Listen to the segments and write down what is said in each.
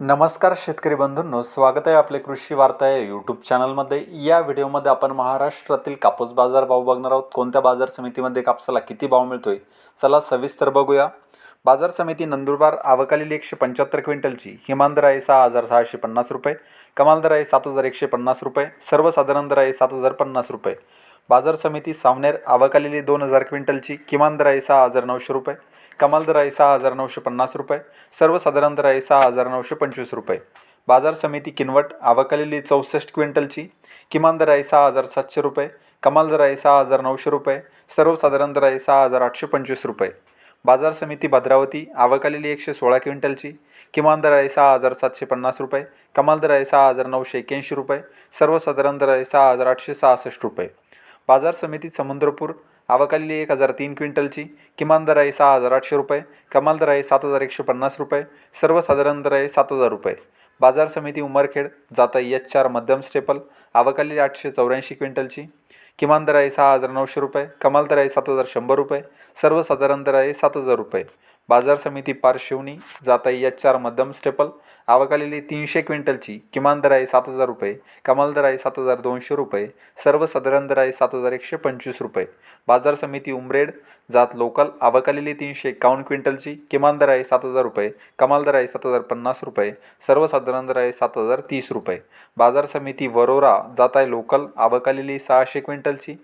नमस्कार शेतकरी बंधूंनो स्वागत आहे आपले कृषी वार्ता या यूट्यूब चॅनलमध्ये या व्हिडिओमध्ये आपण महाराष्ट्रातील कापूस बाजार भाव बघणार आहोत. कोणत्या बाजार समितीमध्ये कापसाला किती भाव मिळतोय? चला सविस्तर बघूया. बाजार समिती नंदुरबार आवकालेली एकशे पंच्याहत्तर क्विंटलची. किमान दर आहे सहा हजार सहाशे पन्नास रुपये. कमाल दर आहे सात हजार एकशे पन्नास रुपये. सर्वसाधारण दर आहे सात हजार पन्नास रुपये. बाजार समिती सावनेर आवकालेली दोन हजार क्विंटलची किमान दर आहे सहा हजार नऊशे रुपये कमाल दर आहे सहा हजार नऊशे पन्नास रुपये सर्वसाधारण दर आहे सहा हजार नऊशे पंचवीस रुपये. बाजार समिती किनवट आवकालेली चौसष्ट क्विंटलची किमान दर आहे सहा हजार सातशे रुपये कमाल दर आहे सहा हजार नऊशे रुपये सर्वसाधारण दर आहे सहा हजार आठशे पंचवीस रुपये. बाजार समिती भद्रावती आवकालेली एकशे सोळा क्विंटलची किमान दर आहे सहा हजार सातशे पन्नास रुपये कमाल दर आहे सहा हजार नऊशे एक्याऐंशी रुपये सर्वसाधारण दर आहे सहा हजार आठशे सहासष्ट रुपये. बाजार समिती समुद्रपूर आवकालेली एक हजार तीन क्विंटलची किमान दर आहे सहा हजार आठशे रुपये कमाल दर आहे सात हजार एकशे पन्नास रुपये सर्वसाधारण दर आहे सात हजार रुपये. बाजार समिती उमरखेड जाता एच चार मध्यम स्टेपल आवकालेली आठशे चौऱ्याऐंशी क्विंटलची किमान दर आहे सहा हजार नऊशे रुपये कमाल दर आहे सात हजार शंभर रुपये सर्वसाधारण दर आहे सात हजार रुपये. बाजार समिती पारशिवनी जाता एच चार मध्यम स्टेपल. आवकालेली तीनशे क्विंटलची. किमान दर आहे सात हजार रुपये. कमाल दर आहे सात हजार दोनशे रुपये. सर्वसाधारण दर आहे सात हजार एकशे पंचवीस रुपये. बाजार समिती उमरेड. जात लोकल. आवकालेली तीनशे एकावन्न क्विंटलची. किमान दर आहे सात हजार रुपये. कमाल दर आहे सात हजार पन्नास रुपये. सर्वसाधारण दर आहे सात हजार तीस रुपये. बाजार समिती वरोरा. जात आहे लोकल. आवकालेली सहाशे क्विंटलची.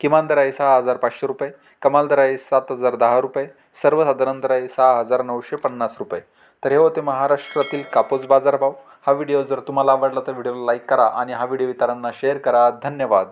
किमान दर आहे सहा हजार पाचशे रुपये कमाल दर आहे सात हजार दहा रुपये सर्वसाधारण दर आहे सहा हजार नऊशे पन्नास रुपये. तर हे होते महाराष्ट्रातील कापूस बाजारभाव. हा व्हिडिओ जर तुम्हाला आवडला तर व्हिडिओला लाईक करा आणि हा व्हिडिओ इतरांना शेअर करा. धन्यवाद.